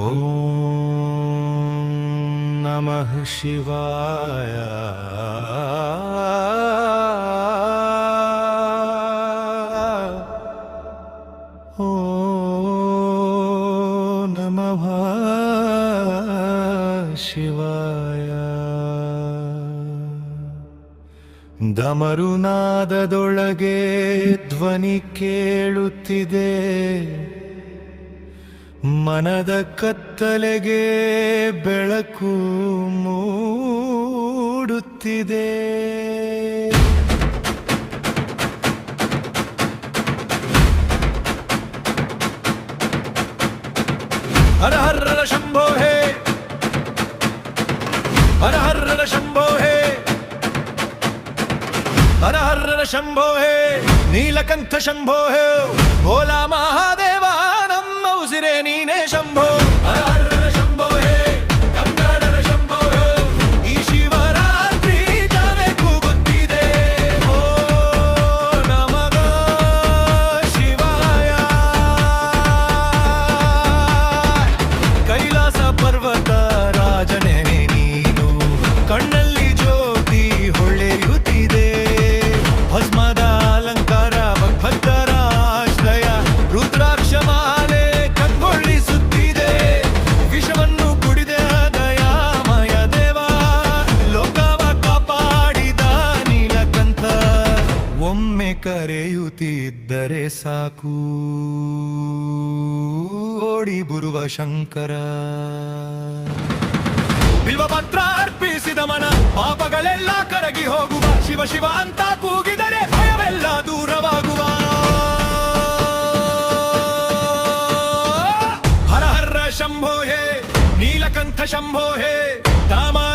ॐ नमः शिवाय ॐ नमः ಶಿವಾಯ ದಮರುನಾದದೊಳಗೆ ಧ್ವನಿ ಕೇಳುತ್ತಿದೆ ಮನದ ಕತ್ತಲೆಗೆ ಬೆಳಕು ಮೂಡುತ್ತಿದೆ. ಹರ ಹರ ಶಂಭೋ ಹೇ. ಹರ ಹರ ಶಂಭೋ ಹೇ. ಹರ ಹರ ಶಂಭೋ ಹೇ. ನೀಲಕಂಠ ಶಂಭೋ ಹೇ. ಭೋಲಾ ಮಹಾದೇವ నీరే నీనే శంభో ಕರೆಯುತ್ತಿದ್ದರೆ ಸಾಕು. ಓಡಿ ಬರುವ ಶಂಕರ. ಬಿಲ್ವಪತ್ರ ಅರ್ಪಿಸಿದ ಮನ, ಪಾಪಗಳೆಲ್ಲ ಕರಗಿ ಹೋಗುವ. ಶಿವ ಶಿವ ಅಂತ ಕೂಗಿದರೆ ಭಯವೆಲ್ಲ ದೂರವಾಗುವ. ಹರ ಹರ ಶಂಭೋ ಹೇ, ನೀಲಕಂಠ ಶಂಭೋ ಹೇ ತಾಮ